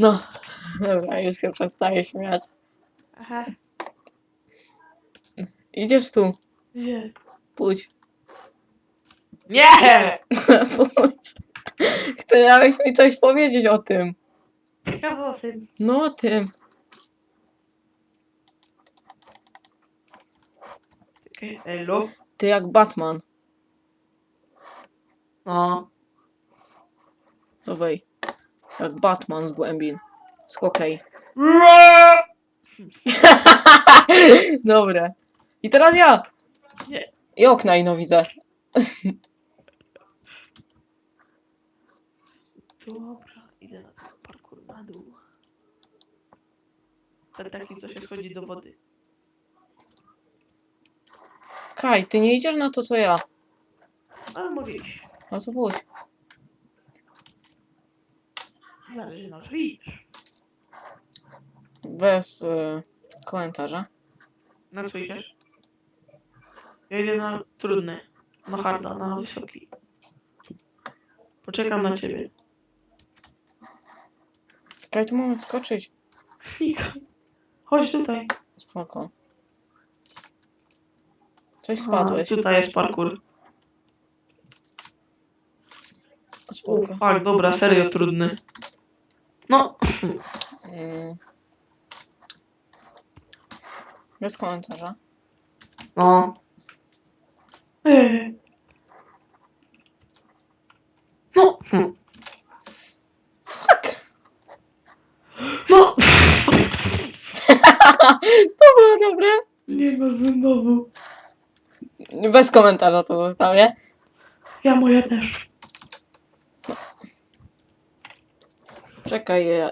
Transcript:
No, dobra, już się przestaję śmiać. Aha. Idziesz tu, Nie. pójdź. Nie! pójdź. Chcę miałeś mi coś powiedzieć o tym. Ciekawostem. No o tym. Elo. Ty jak Batman. No. Wej. Jak Batman z głębin. Skokej. Dobra. I teraz ja. Nie. I okna ino widzę. Dobra, idę na ten parkour na dół. Ten taki, co się schodzi do wody. Kaj, ty nie idziesz na to co ja. Ale mogę iść. No to pójdź. Co idziesz. Bez y, komentarza. Na co idziesz? Ja idę na trudny. Na harda, na wysoki. Poczekam na ciebie. Kaj, tu mamy wskoczyć. Chwilka. Chodź tutaj. Spoko. Coś A, spadłeś. tutaj jest parkour. Spoko. tak, dobra, serio trudny. No, Mm. Bez komentarza. no. No. Fuck! No. To było dobre. Nie no, znowu. Bez komentarza to zostawię. Ja moja też. Czekaj,